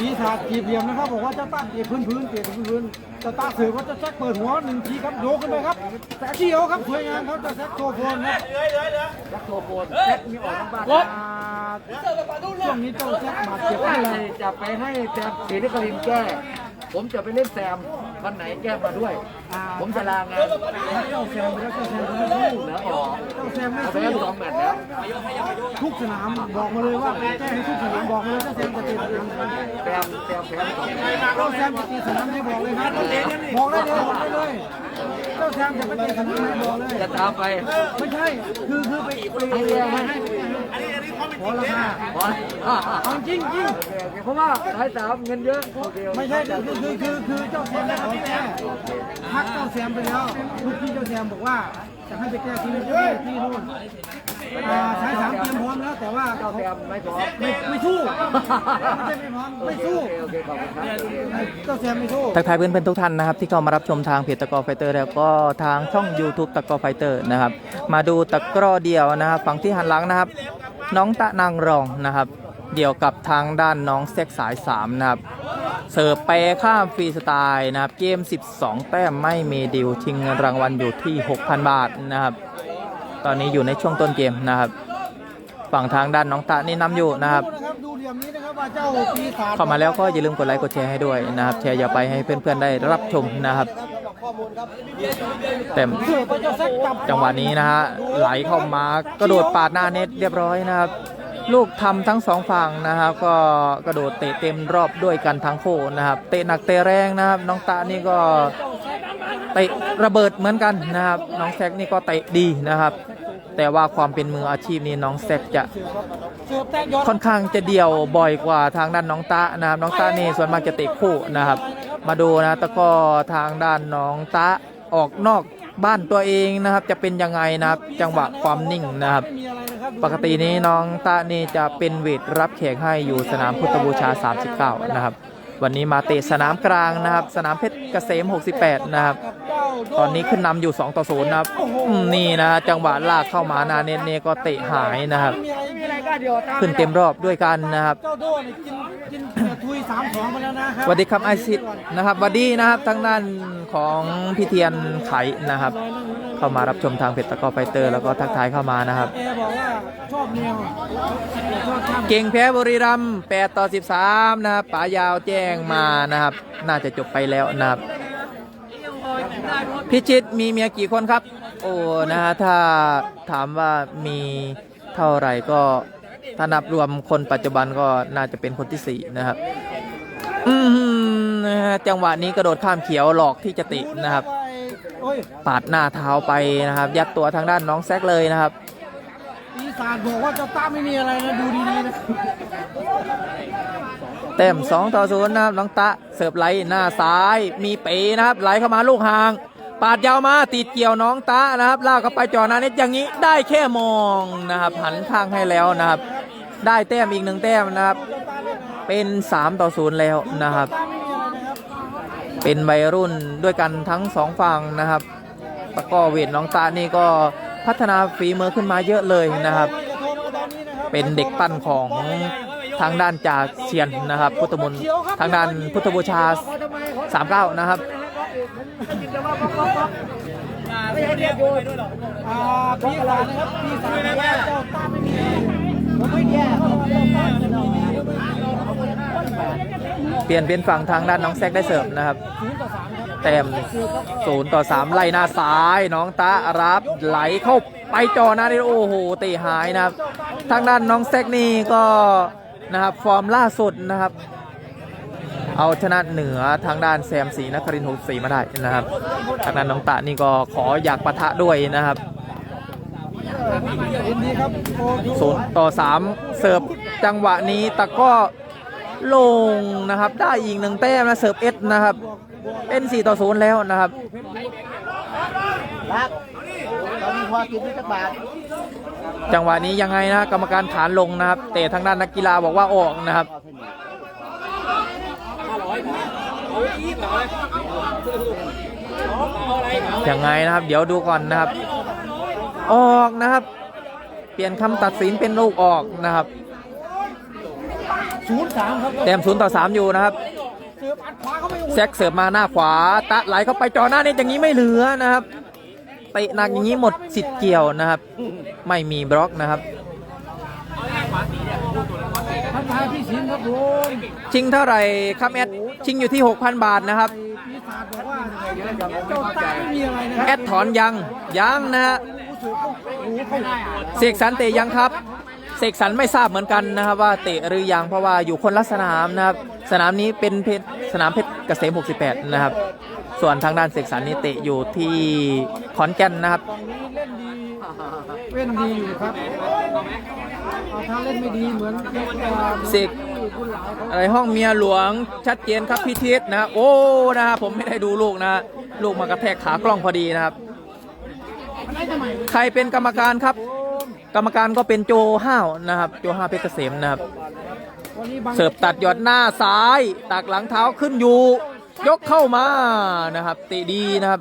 ปีศาจจีบเหลี่ยมนะครับบอกว่าเจ้าต้าเตะพื้นพื้นเตะพื้นพื้นเจ้าต้าเสือว่าจะแซกเปิดหัวหนึ่งทีครับโยกขึ้นไปครับแซกเขียวครับสวยงามครับจะแซกโซโฟนครับแจ็คโทโฟนแจ็คมีออกทั้งบ้านช่วงนี้เจ้าแซกบาดเจ็บก็อะไรเลยจะไปให้แซมศรีนครินทร์แก้ ผมจะไปเล่นแซม วันไหนแก้มาด้วย ผมจะลางานเจ้าแซมไปแล้วเจ้าแซมไม่สู้เหลือออกเจ้าแซมไม่เอาไปสู้เล่นสองแมตช์แล้วทุกสนามบอกมาเลยว่าแก้ให้ทุกสนามบอกมาเลยเจ้าแซมจะเตะสนามไหนแซมแซมแพ้สองแมตช์เจ้าแซมจะเตะสนามไหนบอกเลยครับบอกได้เลยบอกได้เลยเจ้าแซมจะไปเตะสนามไหนบอกเลยจะตามไปไม่ใช่คือคือไปไปให้แก้ให้ พอลอ่าอ่าเอาจริงจริงเพราะว่าสายสามเงินเยอะไม่ใช่คือคือคือคือเจ้าแซมได้ขอแก้พักเจ้าแซมไปแล้วลูกพี่เจ้าแซมบอกว่าจะให้ไปแก้ที่นี่ที่นู่นอ่าใช้สามเตรียมพร้อมแล้วแต่ว่าเจ้าแซมไม่พร้อมไม่ไม่สู้ไม่ใช่ไม่พร้อมไม่สู้เจ้าแซมไม่สู้ทักทายเพื่อนๆทุกท่านนะครับ ที่เข้ามารับชมทางเพจตะกอไฟเตอร์แล้วก็ทางช่อง YouTube ตะกอไฟเตอร์นะครับ มาดูตะกร้อเดียวนะครับฝั่งที่หันหลังนะครับ น้องตะนางรองนะครับ เดี่ยวกับทางด้านน้องเซ็กสาย 3 นะครับ เสิร์ฟไปข้ามฟรีสไตล์นะครับ เกม 12 แต้มไม่มีดิวชิงเงินรางวัลอยู่ที่ 6,000 บาทนะครับ ตอนนี้อยู่ในช่วงต้นเกมนะครับ ฝั่งทางด้านน้องตะนี่นำอยู่นะครับเข้ามาแล้วก็อย่าลืมกดไลค์กดแชร์ให้ด้วยนะครับ แชร์อย่าไปให้เพื่อนๆได้รับชมนะครับ เต็มจังหวะนี้นะฮะไหลเข้ามากระโดดปาดหน้าเน็ตเรียบร้อยนะครับ ลูกทำทั้งสองฝั่งนะครับก็กระโดดเตะเต็มรอบด้วยกันทั้งคู่นะครับ เตะหนักเตะแรงนะครับ น้องตานี่ก็เตะระเบิดเหมือนกันนะครับ น้องแซกนี่ก็เตะดีนะครับ แต่ว่าความเป็นมืออาชีพนี่น้องแซกจะค่อนข้างจะเดี่ยวบ่อยกว่าทางด้านน้องตะนะครับ น้องตะนี่ส่วนมากจะเตะคู่นะครับ มาดูนะตะก้อทางด้านน้องตะออกนอกบ้านตัวเองนะครับ จะเป็นยังไงนะครับ จังหวะความนิ่งนะครับ ปกตินี้น้องตะนี่จะเป็นเวทรับแขกให้อยู่สนามพุทธบูชา 39 นะครับ วันนี้มาเตะสนามกลางนะครับ สนามเพชรเกษม 68 นะครับ ตอนนี้ขึ้นนำอยู่ 2 ต่อ0นะครับอืมนี่นะจังหวะลากเข้ามานาเนตเนก็เตะหายนะครับไม่มีอะไรไม่มีอะไรก็เดี๋ยวตามขึ้นเต็มรอบด้วยกันนะครับเจ้าโดเนี่ยกินกินเสือทุยสามสองไปแล้วนะครัสวัสดีครับไอซิดนะครับสวัสดีนะครับทั้งด้านของพี่เทียนไขนะครับ เข้ามารับชมทางเพจตะกอไฟเตอร์แล้วก็ทักทายเข้ามานะครับแกบอกว่าชอบแนวแต่ชอบช่างเก่งแพ้บุรีรัมย์8ต่อ 13 นะครับป๋ายาวแจ้งมานะครับ น่าจะจบไปแล้วนะครับ พิชิตมีเมียกี่คนครับ โอ้นะฮะถ้าถามว่ามีเท่าไหร่ก็ถ้านับรวมคนปัจจุบันก็น่าจะเป็นคนที่สี่นะครับอืมนะฮะจังหวะนี้กระโดดข้ามเขียวหลอกที่จะตินะครับโอ้ยปาดหน้าเท้าไปนะครับ ยัดตัวทางด้านน้องแซกเลยนะครับปีศาจบอกว่าเจ้าต้าไม่มีอะไรนะดูดีๆนะเต็ม2ต่อ0นะครับน้องตะเสิร์ฟไหลหน้าซ้ายมีเป๋นะครับไหลเข้ามาลูกห่าง ปาดยาวมาติดเกี่ยวน้องตะนะครับลากเข้าไปจ่อนาเน็ตอย่างนี้ได้แค่มองนะครับหันข้างให้แล้วนะครับ ได้แต้มอีกหนึ่งแต้มนะครับ เป็น3ต่อ0แล้วนะครับ เป็นวัยรุ่นด้วยกันทั้งสองฝั่งนะครับตะก้อเวทน้องตานี่ก็พัฒนาฝีมือขึ้นมาเยอะเลยนะครับ เป็นเด็กปั้นของทางด้านจากเชียนนะครับ พุทธมนต์ทางด้านพุทธบูชา 39 นะครับ อ่ว่าปีศาจนะครับปีศาจบอกว่าเจ้าต้าไม่มีอะไรผมไม่แย่เพราะว่าเจ้าต้าไม่มีอะไรเปลี่ยนเป็นฝั่งทางด้านน้องแซกได้เสิร์ฟนะครับศูนย์ต่อสามครับ แต้มศูนย์ต่อสามไล่หน้าซ้ายน้องตะรับไหลเข้าไปจอหน้านี่โอ้โหเตะหายนะครับ ทางด้านน้องแซกนี่ก็นะครับฟอร์มล่าสุดนะครับ เอาชนะเหนือทางด้านแซมสีนครินทร์หกสีมาได้นะครับทางด้านน้องตะนี่ก็ขออยากปะทะด้วยนะครับศูนย์ต่อสามเสิร์ฟจังหวะนี้ตะกร้อลงนะครับได้อีกหนึ่งแต้มนะเสิร์ฟเอสนะครับเป็น4ต่อ0แล้วนะครับรักเรามีพอกินด้วยจักบาทจังหวะนี้ยังไงนะกรรมการฐานลงนะครับ แต่ทางด้านนักกีฬาบอกว่าออกนะครับ ยังไงนะครับ เดี๋ยวดูก่อนนะครับ ออกนะครับ เปลี่ยนคำตัดสินเป็นลูกออกนะครับศูนย์สามครับแต้มศูนย์ต่อสามอยู่นะครับเสิร์ฟอัดขวาเขาไม่แซกเสิร์ฟมาหน้าขวา ตะไหลเข้าไปจ่อหน้าเน็ตอย่างนี้ไม่เหลือนะครับเตะหนักอย่างนี้หมดสิทธิ์เกี่ยวนะครับ ไม่มีบล็อกนะครับ ทักทาย พี่สินครับผมชิงเท่าไหร่ครับแอดชิงอยู่ที่ 6,000 บาทนะครับ ปีศาจบอกว่าเจ้าตาไม่มีอะไรนะคแอรับดถอนยังยังนะฮะรู้สึกเขาหูเขาได้อะเสกสรรเตะยังครับเสกสรรไม่ทราบเหมือนกันนะครับ ว่าเตะหรือยังเพราะว่าอยู่คนละสนามนะครับ สนามนี้เป็นเพชรสนามเพชรเกษม 68 นะครับ ส่วนทางด้านเสกสรรนี่เตะอยู่ที่ขอนแก่นนะครับฝั่งนี้เล่นดีเล่นดีอยู่ครับเอา ถ้าเล่นไม่ดีเหมือนเอ่อเสกอะไรห้องเมียหลวงชัดเจนครับพี่ทิศนะโอ้นะฮะผมไม่ได้ดูลูกนะลูกมากระแทกขากล้องพอดีนะครับ ใครเป็นกรรมการครับ กรรมการก็เป็นโจห้าวนะครับ โจห้าเพชรเกษมนะครับ เสิร์ฟตัดหยอดหน้าซ้ายตักหลังเท้าขึ้นอยู่ ยกเข้ามานะครับตะดีนะครับ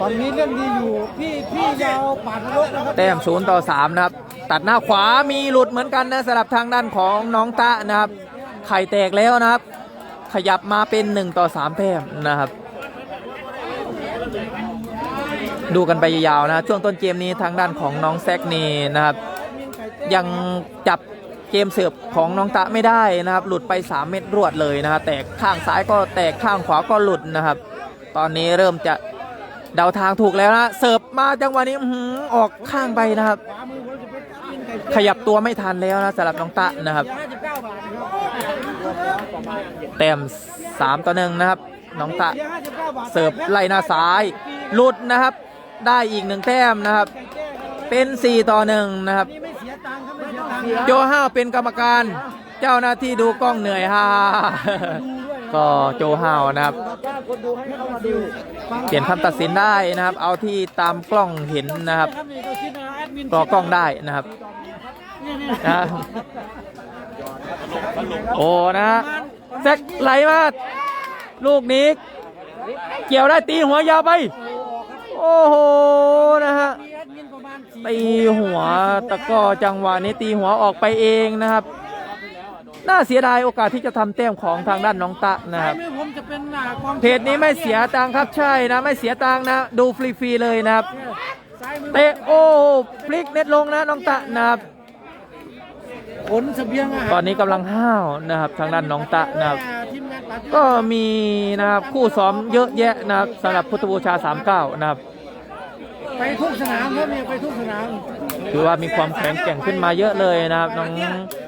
ตอนนี้เล่นดีอยู่พี่พี่ยาวปาดนรกนะครับแต้มศูนย์ต่อสามนะครับ ตัดหน้าขวามีหลุดเหมือนกันนะสำหรับทางด้านของน้องตะนะครับ ไข่แตกแล้วนะครับ ขยับมาเป็น1ต่อ3แต้มนะครับ ดูกันไปยาวๆนะช่วงต้นเกมนี้ทางด้านของน้องแซกนี่นะครับ ยังจับเกมเสิร์ฟของน้องตะไม่ได้นะครับ หลุดไป 3 เม็ดรวดเลยนะครับแตกข้างซ้ายก็แตกข้างขวาก็หลุดนะครับ ตอนนี้เริ่มจะเดาทางถูกแล้วนะเสิร์ฟมาจังหวะนี้ออกข้างไปนะครับ ขยับตัวไม่ทันแล้วนะสำหรับน้องตะนะครับห้าสิบเก้าบามต่อหนึ่งนะครับ น้องตะเสียห้าสิบเก้าบาทเสิร์ฟไล่หน้าซ้ายหลุดนะครับ ได้อีกหนึ่งแต้มนะครับ เป็น4ต่อหนึ่งนะครับนี่ไม่เสียตังค์ครับไม่เสียตังค์โจห้าเป็นกรรมการ เจ้าหน้าที่ดูกล้องเหนื่อยฮ่า ก็โจห้าวนะครับ เปลี่ยนคำตัดสินได้นะครับ เอาที่ตามกล้องเห็นนะครับครับนี่ก็คิดนะแอกล้องได้นะครับนะโอ้นะฮะแซกไหลมาลูกนี้ เกี่ยวได้ตีหัวยาวไป โอ้โหนะฮะแอดมินประมาณสี่ตีหัวตะก้อจังหวะนี้ตีหัวออกไปเองนะครับ น่าเสียดายโอกาสที่จะทำแต้มของทางด้านน้องตะนะคซ้ารัยบมือผมจะเป็นหน้ากองเพจนี้ไม่เสียตังค์ครับใช่นะไม่เสียตังค์นะ ดูฟรีๆเลยนะครับ ซ้ายมือเตะโอ้พลิกเน็ตลงนะน้องตะนะครับ ขนเสบียงอาหารตอนนี้กำลังห้าวนะครับทางด้านน้องตะนะครับ ทีมงานปัดก็มีนะครับคู่ซ้อมเยอะแยะนะครับสำหรับพุทธบูชา 39 นะครับ ไปทุกสนามครับเนี่ยไปทุกสนาม ถือว่ามีความแข็งแกร่งขึ้นมาเยอะเลยนะครับน้องดูครับ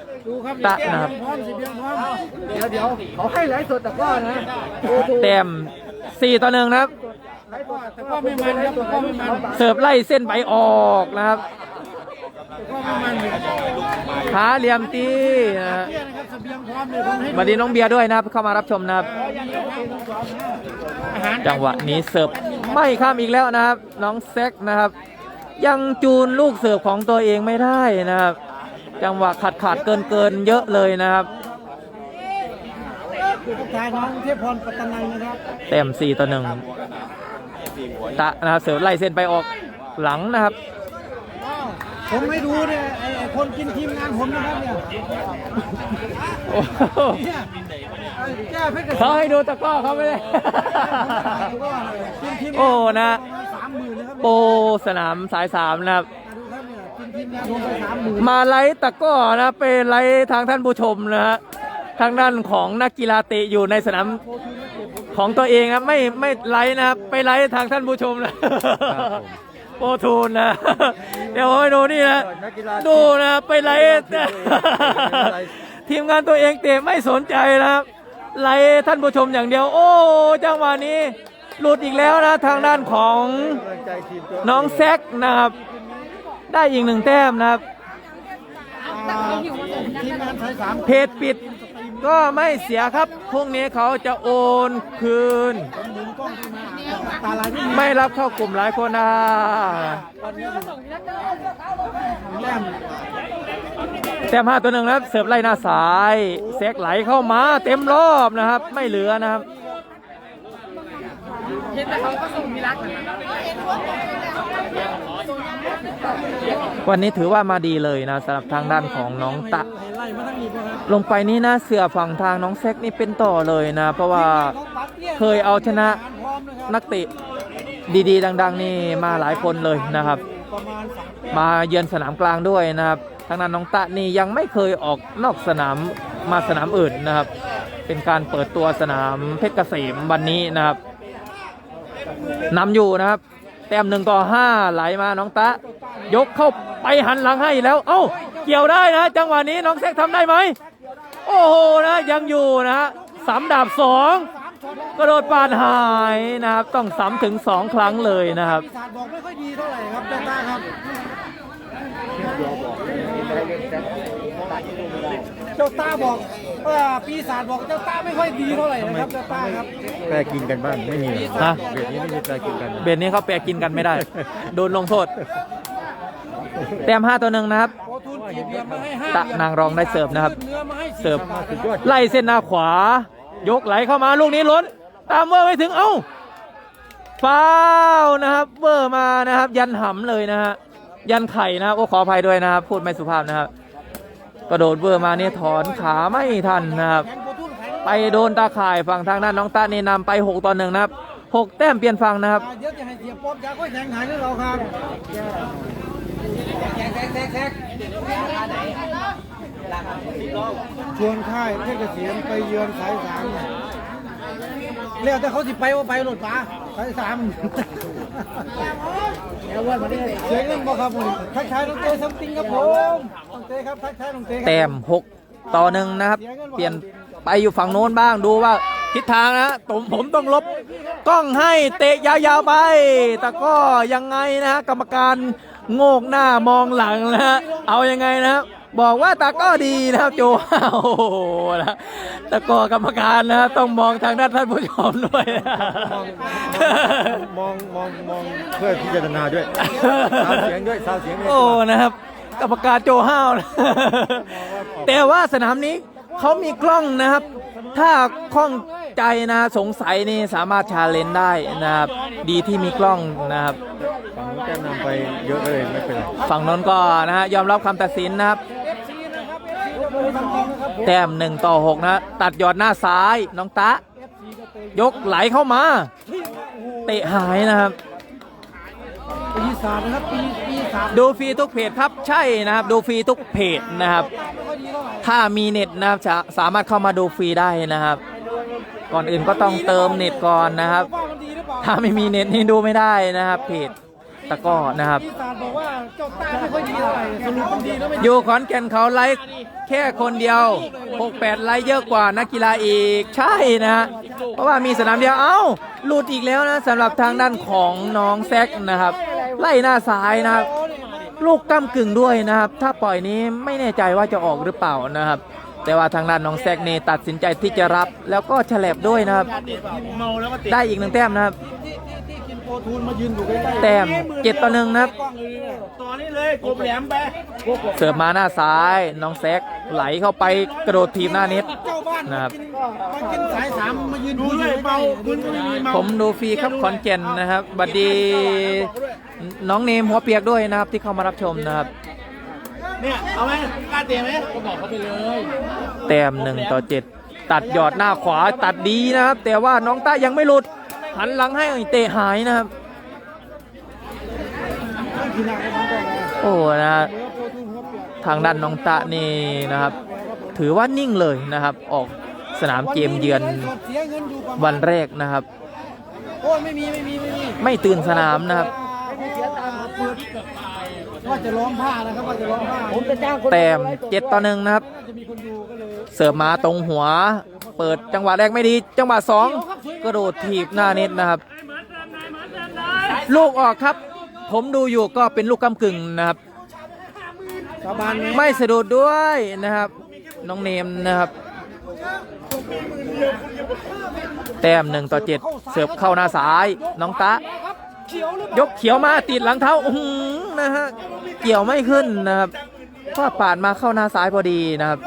ตะนะครับพร้อมเสบียงพร้อมเดี๋ยวเดี๋ยวเขาให้ไลฟ์สดแต่ก็นะโอ้โหแต้ม4ต่อหนึ่งนะครับ แต่ก็ไม่มันครับแต่ก็ไม่มันเสิร์ฟไล่เส้นใบออกนะครับแต่ก็ไม่มันอยู่ขาเหลี่ยมตีนะฮะเนี่ยนะครับเสบียงพร้อมเลยผมให้สวัสดีน้องเบียร์ด้วยนะครับเข้ามารับชมนะครับอาหารจังหวะนี้เสิร์ฟไม่ข้ามอีกแล้วนะครับ น้องแซกนะครับ ยังจูนลูกเสิร์ฟของตัวเองไม่ได้นะครับ จังหวะขาดขาดเกินเกินๆเยอะเลยนะครับคือทักทายน้องเทพพรปัตตนัยนะครับเต็ม4ต่อหนึ่งตะนะครับเสิร์ฟไล่เส้นไปออกหลังนะครับ ผมไม่ดูเนี่ยไอ้ไอ้คนกินทีมงานผมนะครับเนี่ยโอ้โหเนี่ยไอ้แก้เพชรเกษเขามให้ดูตะกร้อเขาไม่ได้กินทีมโอ้นะสามหมื่นนะครับโปสนามสายสามนะครับ มงานผมไปสามหมื่นมาไลฟ์ตะกร้อนะไปไลฟ์ทางท่านผู้ชมนะฮะทางด้านของนักกีฬาเตะอยู่ในสนามของตัวเองนะไม่ไม่ไลฟ์นะครับไปไลฟ์ทางท่านผู้ชมนะโปรทูนนะเดี๋ยวให้ดูนี่นะดูนะไปไลฟ์นะทีมงานตัวเองเตะไม่สนใจนะครับไลฟ์ท่านผู้ชมอย่างเดียว โอ้จังหวะนี้หลุดอีกแล้วนะทางด้านของน้องแซกนะครับ ได้อีกหนึ่งแต้มนะครับ ทีมงานสายสามเพจปิดก็ไม่เสียครับ พรุ่งนี้เขาจะโอนคืน หมุนกล้องขึ้นมาตาลายไม่มีไม่รับเข้ากลุ่มหลายคนนะแต้มแต้มห้าตัวหนึ่งนะครับ เสิร์ฟไล่หน้าสายแซกไหลเข้ามาเต็มรอบนะครับ ไม่เหลือนะครับ เห็นแต่เขาก็ส่งมีรักวั วันนี้ถือว่ามาดีเลยนะสำหรับทางด้านของน้องตะ ลงไปนี่นะเสือฝั่งทางน้องแซกนี่เป็นต่อเลยนะ เพราะว่าเคยเอาชนะนักเตะดีๆ ดัง ๆ นี่มาหลายคนเลยนะครับ มาณสามแต้มมาเยือนสนามกลางด้วยนะครับ ทางด้านน้องตะนี่ยังไม่เคยออกนอกสนามมาสนามอื่นนะครับ เป็นการเปิดตัวสนามเพชรเกษมวันนี้นะครับนำอยู่นะครับ แต้มหนึ่งต่อห้าไหลมาน้องตะ ยกเข้าไปหันหลังให้แล้ว เอ้า เกี่ยวได้นะ จังหวะนี้น้องแซกทำได้ไหม โอ้โหนะยังอยู่นะสามดาบสองกระโดดปาดหายนะครับ ต้องซ้ำถึงสองครั้งเลยนะครับปีศาจบอกไม่ค่อยดีเท่าไหร่ครับเจ้าตาครับ เจ้าตาบอกว่าปีศาจบอกเจ้าตาไม่ค่อยดีเท่าไหร่นะครับเจ้าตาครับ แปรกินกันบ้างไม่มีฮะเบรกนี้ไม่มีแปรกินกันเบนนี้เขาแปลกินกันไม่ได้ โดนลงโทษ แต้มห้าตัวหนึ่งนะครับ โอทูนจีบเหลี่ยมมาให้ห้าตะนางรองได้เสิร์ฟนะครับเนื้อมาให้สี่เสิร์ฟสุดยอดไล่เส้นหน้าขวา ยกไหลเข้ามาลูกนี้ล้น ตามเวอร์ไม่ถึงเอ้าฟาวล์นะครับเวอร์มานะครับ ยันหำเลยนะฮะยันไข่นะครับโอ้ขออภัยด้วยนะครับ พูดไม่สุภาพนะครับ กระโดดเวอร์มาเนี่ยถอนขาไม่ทันนะครับ ไปโดนตาข่ายฝั่งทางด้านน้องตานี่นำไป 6ต่อหนึ่งนะครับหกแต้มเปลี่ยนฝั่งนะครับเดี๋ยวจะให้เสียป๊อบยาค่อยแข็งหายให้เราครับชวนค่ายเพชรเกษมไปเยือนสายสามแล้วแต่เขาสิไปว่าไปรถฟ้าสายสาม เสียเงินบ่ครับผมทักทายน้องเต้ซัมติงครับผมน้องเต้ครับทักทายน้องเต้ครับแต้ม6ต่อหนึ่งนะครับ เปลี่ยนไปอยู่ฝั่งโน้นบ้างดูว่าทิศทางนะผมผมต้องลบกล้องให้เตะยาวๆไป แต่ก็ยังไงนะฮะกรรมการโงกหน้ามองหลังนะฮะเอายังไงนะครับ บอกว่าตาก็ดีนะครับโจโอ้โหนะแต่ก็กรรมการนะต้องมองทางด้านท่านผู้ชมด้วยนะมองมองมองเพื่อพิจารณาด้วยสาวเสียงด้วยสาวเสียงด้วยโอ้นะครับ กรรมการโจห้าวนะแต่ว่าสนามนี้เขามีกล้องนะครับ ถ้าข้องใจนะสงสัยนี่สามารถชาเลนจ์ได้นะครับ ดีที่มีกล้องนะครับฝั่งนู้นแต้มนำไปเยอะเลยไม่เป็นไร ฝั่งนนก็นะฮะยอมรับคำตัดสินนะครับ แต้มหนึ่งต่อหกนะ ตัดยอดหน้าซ้ายน้องตะ ยกไหลเข้ามา เตะหายนะครับ ปีศาจนะครับปีปีศาจดูฟรีทุกเพจครับใช่นะครับ ดูฟรีทุกเพจนะครับไม่ค่อยดีเท่าไหร่ถ้ามีเน็ตนะครับจะสามารถเข้ามาดูฟรีได้นะครับ ก่อนอื่นก็ต้องเติมเน็ตก่อนนะครับว่ามันดีหรือเปล่าถ้าไม่มีเน็ตนี่ดูไม่ได้นะครับเพจ ตะกร้อนะครับปีศาจบอกว่าเจ้าตาไม่ค่อยดีเท่าไหร่สรุปมันดีแล้วไม่ดีอยู่ขอนแก่นเขาไลฟ์แค่คนเดียว 68 ไลฟ์เยอะกว่านักกีฬาอีกใช่นะฮะเพราะว่ามีสนามเดียวเอ้าหลุดอีกแล้วนะสำหรับทางด้านของน้องแซกนะครับ ไล่หน้าซ้ายนะครับ ลูกก้ากึ่งด้วยนะครับ ถ้าปล่อยนี้ไม่แน่ใจว่าจะออกหรือเปล่านะครับ แต่ว่าทางด้านน้องแซกนี่ตัดสินใจที่จะรับ แล้วก็ฉลบด้วยนะครับได้อีกหนึ่งแต้มนะครับ ที่ที่ที่กินโปรทูนมายืนอยู่ใกล้ๆแต้มเจ็ดต่อหนึ่งนะครับกล้องเลยเนี่ยตัวนี้เลยกบแหลมไปเสิร์ฟมาหน้าซ้าย น้องแซกไหลเข้าไปกระโดดทีมหน้าน็ตเจ้าบ้านนะครับมากินสายสามมายืนดูเลยเบาคุณก็ไม่มีเมาผมดูฟรีครับขอนแก่นนะครับบัดดี น้องเนมหัวเปียกด้วยนะครับ ที่เข้ามารับชมนะครับ เนี่ยเอาไหมกล้าเตะไหมก็บอกเขาไปเลยแต้มหนึ่งต่อเจ็ดตัดยอดหน้าขวาตัดดีนะครับ แต่ว่าน้องต้ายังไม่หลุด หันหลังให้เตะหายนะครับ โอ้นะทางด้านน้องตะนี่นะครับ ถือว่านิ่งเลยนะครับ ออกสนามเกมเยือนวันแรกนะครับโอ้ไม่มีไม่มีไม่มีไม่ตื่นสนามนะครับว่าจะร้องผ้านะครับว่าจะร้องผ้าผมจะจ้างคนแต้มเจ็ดต่อหนึ่งนะครับ เสิร์ฟมาตรงหัว เปิดจังหวะแรกไม่ดี จังหวะสองกระโดดถีบหน้าเน็ตนะครับ ลูกออกครับ ผมดูอยู่ก็เป็นลูกกำกึ่งนะครับสาบานไม่สะดุดด้วยนะครับ น้องเนมนะครับ แต้มหนึ่งต่อเจ็ดเสิร์ฟเข้าหน้าซ้าย น้องตะยวหรือเปล่ายกเขียวมาติดหลังเท้าอื้อหือนะฮะเกี่ยวไม่ขึ้นนะครับก็ปาดมาเข้าหน้าซ้ายพอดีนะครับ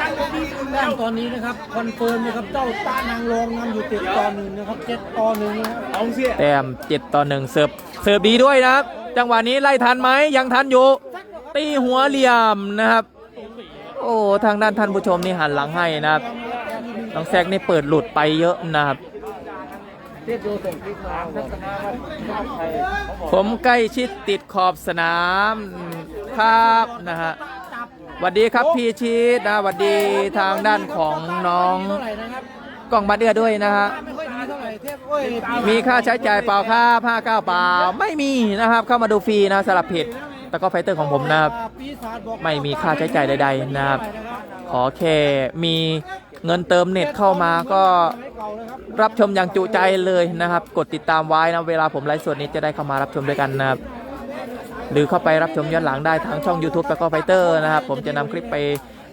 ตังค์หมื่นเดียวก็ตังค์ผมมีหมื่นแรกตอนนี้นะครับคอนเฟิร์มนะครับเจ้าตานางรองนำอยู่เจ็ดต่อหนึ่งนะครับเจ็ดต่อหนึ่งนะครับเอาเสียแต้มเจ็ดต่อหนึ่งเสิร์ฟเสิร์ฟดีด้วยนะครับ จังหวะนี้ไล่ทันไหมยังทันอยู่ ตีหัวเหลี่ยมนะครับ โอ้ทางด้านท่านผู้ชมนี่หันหลังให้นะครับน้องแซกนี่เปิดหลุดไปเยอะนะครับ ผมใกล้ชิดติดขอบสนามครับนะฮะ สวัสดีครับพี่ชิดนะสวัสดีทางด้านของน้องเท่าไหร่นะครับกล้องบัตเดือด้วยนะฮะ ไม่ค่อยดีเท่าไหร่เทพโอ้ยมีค่าใช้จ่ายเปล่าค่าผ้าก้าวเปล่าไม่มีนะครับ เข้ามาดูฟรีนะสำหรับเพจตะกร้อไฟเตอร์ของผมนะครับ ปีศาจบอกไม่มีค่าใช้จ่ายใด ๆ นะครับ ขอแค่มีเงินเติมเน็ตเข้ามาก็ไม่เก่าเลยครับรับชมอย่างจุใจเลยนะครับ กดติดตามไว้นะเวลาผมไลฟ์สดนี้จะได้เข้ามารับชมด้วยกันนะครับ หรือเข้าไปรับชมย้อนหลังได้ทางช่อง YouTube ตะกร้อไฟเตอร์นะครับ ผมจะนำคลิปไป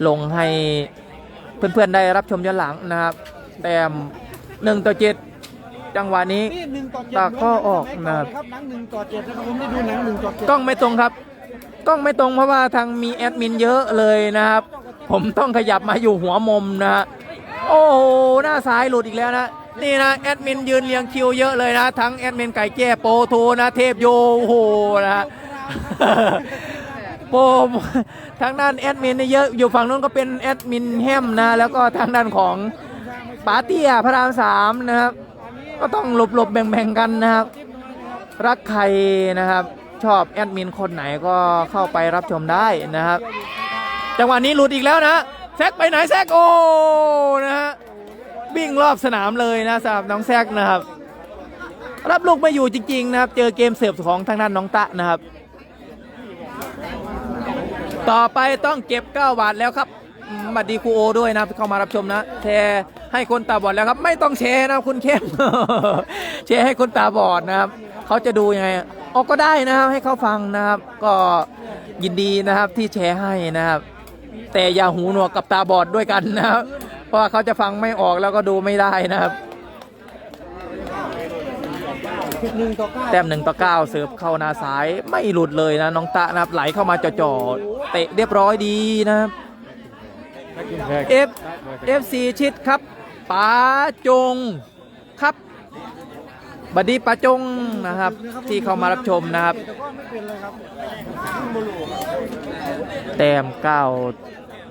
ลงให้เพื่อนๆได้รับชมย้อนหลังนะครับ แต้มหนึ่งต่อเจ็ดจังหวะนี้ นี่หนึ่งต่อเจ็ดตาก็ออกนะครับหนังหนึ่งต่อเจ็ดนะครับผมได้ดูหนังหนึ่งต่อเจ็ดกล้องไม่ตรงครับกล้องไม่ตรงเพราะว่าทางมีแอดมินเยอะเลยนะครับ ผมต้องขยับมาอยู่หัวมุมนะฮะโอ้โหหน้าซ้ายหลุดอีกแล้วนะนี่นะแอดมินยืนเรียงคิวเยอะเลยนะ ทั้งแอดมินไก่แจ้โปโทนะเทพโยโอ้โหนะฮะ โปมทางด้านแอดมินนี่เยอะอยู่ฝั่งนู้นก็เป็นแอดมินแฮมนะ แล้วก็ทางด้านของปาเตียพระรามสามนะครับ ก็ต้องหลบหลบๆแบ่งๆกันนะครับ รักใครนะครับ ชอบแอดมินคนไหนก็เข้าไปรับชมได้นะครับ จังหวะนี้หลุดอีกแล้วนะแซกไปไหนแซกโอ้นะฮะวิ่งรอบสนามเลยนะสำหรับน้องแซกนะครับ รับลูกไม่อยู่จริงๆนะครับ เจอเกมเสิร์ฟของทางด้านน้องตะนะครับ ต่อไปต้องเก็บ 9 บาทแล้วครับมบัดดีครูโอด้วยนะเข้ามารับชมนะแชร์ให้คนตาบอดแล้วครับ ไม่ต้องแชร์นะคุณเข้มแชร์ให้คนตาบอดนะครับเขาจะดูยังไงออกก็ได้นะครับให้เขาฟังนะครับ ก็ยินดีนะครับที่แชร์ให้นะครับ แต่อย่าหูหนวกกับตาบอดด้วยกันนะครับ เพราะว่าเขาจะฟังไม่ออกแล้วก็ดูไม่ได้นะครับ หนึ่งต่อเก้าแต้มหนึ่งต่อเก้าเสิร์ฟเข้าหน้าซ้ายไม่หลุดเลยนะน้องตะนะครับไหลเข้ามาจ่อๆเตะเรียบร้อยดีนะครับ F FC ชิดครับป๋าจงครับบัดดีป๋าจงนะครับ ที่เข้ามารับชมนะครับแต่ก็ไม่เป็นเลยครับ แต้มเก้า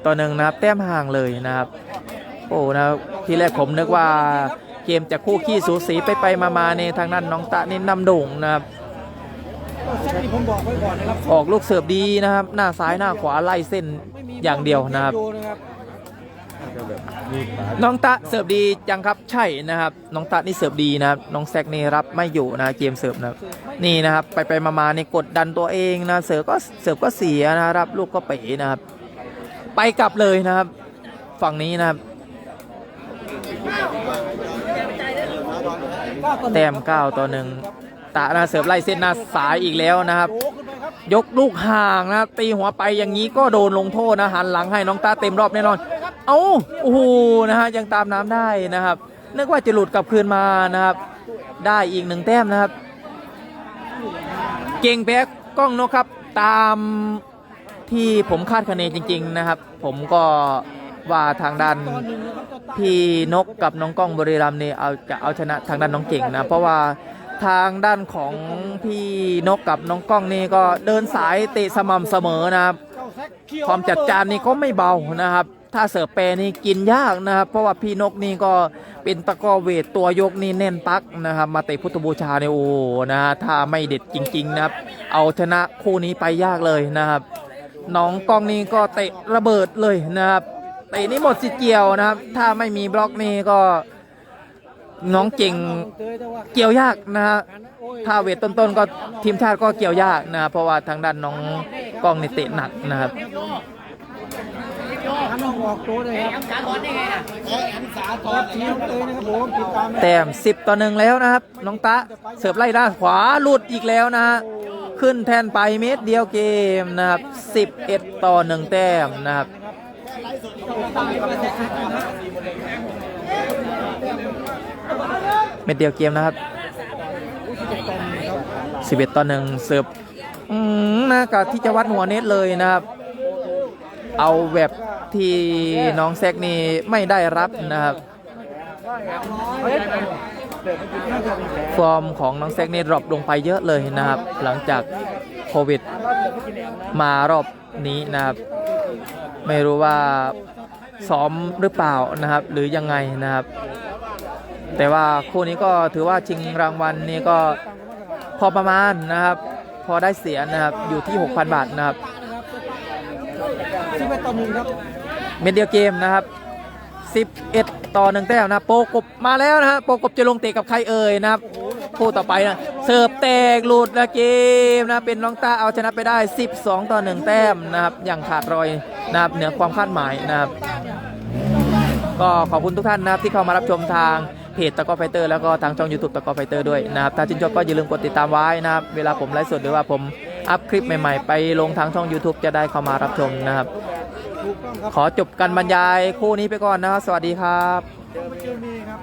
ต่อหนึ่งนะครับ แต้มห่างเลยนะครับ โอ้นะครับที่แรกผมนึกว่า เกมจะคู่ขี้สูสีไปไปมามาในทางนั้นน้องตะนี่นำโด่งนะครับแซกที่ผมบอกไว้ก่อนนะครับออกลูกเสิร์ฟดีนะครับ หน้าซ้ายหน้าขวาไล่เส้นอย่างเดียวนะครับมีป๋าน้องตะเสิร์ฟดีจังครับใช่นะครับ น้องตะนี่เสิร์ฟดีนะครับน้องแซกนี่รับไม่อยู่นะเกมเสิร์ฟนะครับนี่นะครับ ไปไปมามานี่กดดันตัวเองนะเสิร์ฟก็เสิร์ฟก็เสียนะครับ ลูกก็เป๋นะครับ ไปกลับเลยนะครับ ฝั่งนี้นะครับ แต้ม9ต่อหนึ่งตะนะเสิร์ฟไล่เส้นหน้าสายอีกแล้วนะครับ ยกลูกห่างนะครับตีหัวไปอย่างนี้ก็โดนลงโทษนะหันหลังให้น้องตาเต็มรอบแน่นอน เอ้าโอ้โหนะฮะยังตามน้ำได้นะครับนึกว่าจะหลุดกลับคืนมานะครับ ได้อีกหนึ่งแต้มนะครับ เก่งแพ้กล้องนกครับ ตามที่ผมคาดคะเนจริง ๆนะครับ ผมก็ว่าทางด้าน พี่นกกับน้องกล้องบริรัมนี่เอาจะเอาชนะทางด้านน้องเก่งนะเพราะว่าทางด้านของพี่นกกับน้องกล้องนี่ก็เดินสายเตะสม่ำเสมอนะครับความจัดจานนี่ก็ไม่เบานะครับ ถ้าเสิร์ฟเปรนี่กินยากนะครับ เพราะว่าพี่นกนี่ก็เป็นตะกอเวทตัวยกนี่แน่นปักนะครับ มาเตะพุทธบูชาเนี่ยโอ้นะฮะถ้าไม่เด็ดจริง ๆ นะครับ เอาชนะคู่นี้ไปยากเลยนะครับ น้องกล้องนี่ก็เตะระเบิดเลยนะครับ เตะนี่หมดสิทธิ์เกี่ยวนะครับ ถ้าไม่มีบล็อกนี่ก็น้องเก่งเกี่ยวยากนะฮะถ้าเวทต้นๆก็ทีมชาติก็เกี่ยวยากนะเพราะว่าทางด้านน้องกล้องนี่เตะหนักนะครับหันออกออกตัวเลยครับการบอลได้ไงอะสาทอดทีมเตยนะครับผมติดตามแต้ม10ต่อหนึ่งแล้วนะครับ น้องตะเสิร์ฟไล่ด้านขวาหลุดอีกแล้วนะฮะขึ้นแทนไปเม็ดเดียวเกมนะครับ11ต่อ1แต้มนะครับ เม็ดเดียวเกมนะครับ 11 ต่อ1เสิร์ฟอืมนะกับที่จะวัดหัวเน็ตเลยนะครับ เอาแบบที่น้องแซกนี่ไม่ได้รับนะครับฟอร์มของน้องแซกนี่ดรอปลงไปเยอะเลยนะครับ หลังจากโควิดมารอบนี้นะครับ ไม่รู้ว่าซ้อมหรือเปล่านะครับ หรือยังไงนะครับ แต่ว่าคู่นี้ก็ถือว่าชิงรางวัลนี่ก็พอประมาณนะครับ พอได้เสียนะครับอยู่ที่ 6,000 บาทนะครับสิบเอ็ดต่อหนึ่งครับเม็ดเดียวเกมนะครับ11 ต่อหนึ่งแต้มนะโปกบมาแล้วนะฮะโปกบจะลงเตะกับใครเอ่ยนะครับคู่ต่อไปนะเสิร์ฟแตกหลุดนะเกมนะเป็นน้องตาเอาชนะไปได้ 12 ต่อ1แต้มนะครับอย่างขาดรอย นะครับเหนือความคาดหมายนะครับ ก็ขอบคุณทุกท่านนะครับที่เข้ามารับชมทางเพจตะกอไฟเตอร์แล้วก็ทางช่อง YouTube ตะกอไฟเตอร์ด้วยนะครับถ้าชื่นชอบก็อย่าลืมกดติดตามไว้นะครับ เวลาผมไลฟ์สดหรือว่าผมอัพคลิปใหม่ๆ ไปลงทางช่อง YouTube จะได้เข้ามารับชมนะครับ ขอจบการบรรยายคู่นี้ไปก่อนนะครับ สวัสดีครับเจอมีครับ